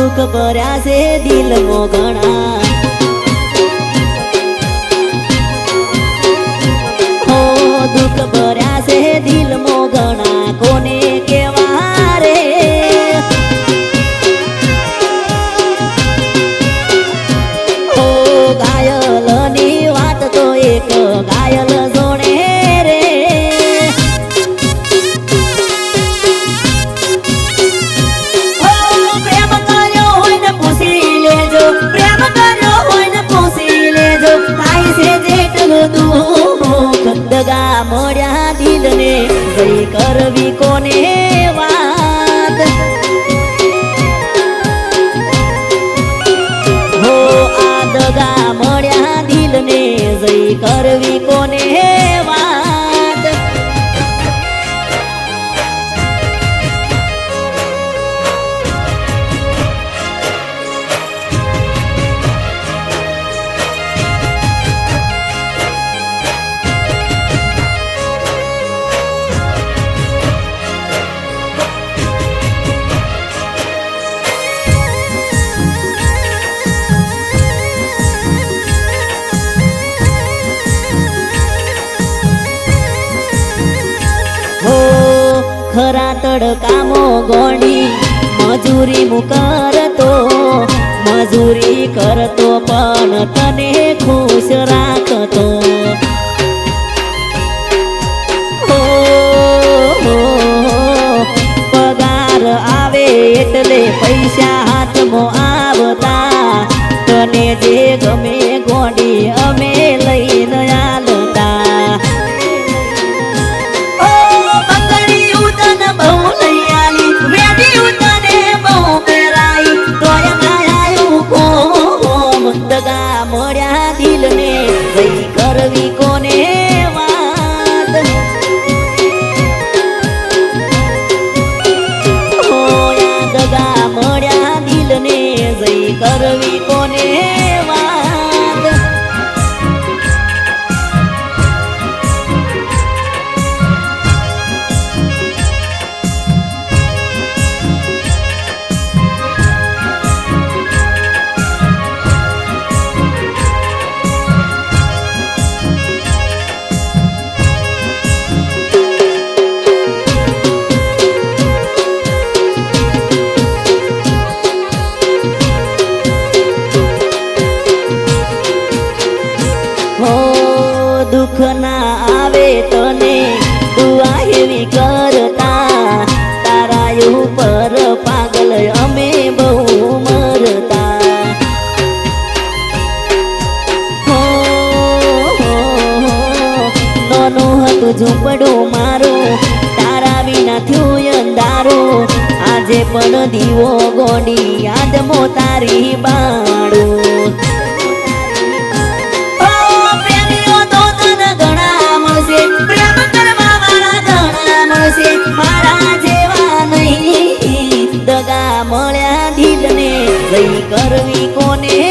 દુઃખ ભર્યા છે દિલ ઘણા. હો, દુઃખ ભર્યા છે દિલમાં ઘણા. કોને કેવા રે? એક ઘાયલ ખરા તડકામો ગોણી, મજૂરી મુ કરતો મજૂરી કરતો પણ તને ખુશ રાખતો. પગાર આવે એટલે પૈસા હાથમાં દુઆ કરતા તારા ઉપર પાગલ અમે બહુ મરતા. હો, નાનું હતું ઝૂંપડું મારું તારા વિના થયું અંધારું. આજે પણ દીવો ગોડી યાદમો તારી બાળું. મળ્યા દીદને લઈ કરવી કોને?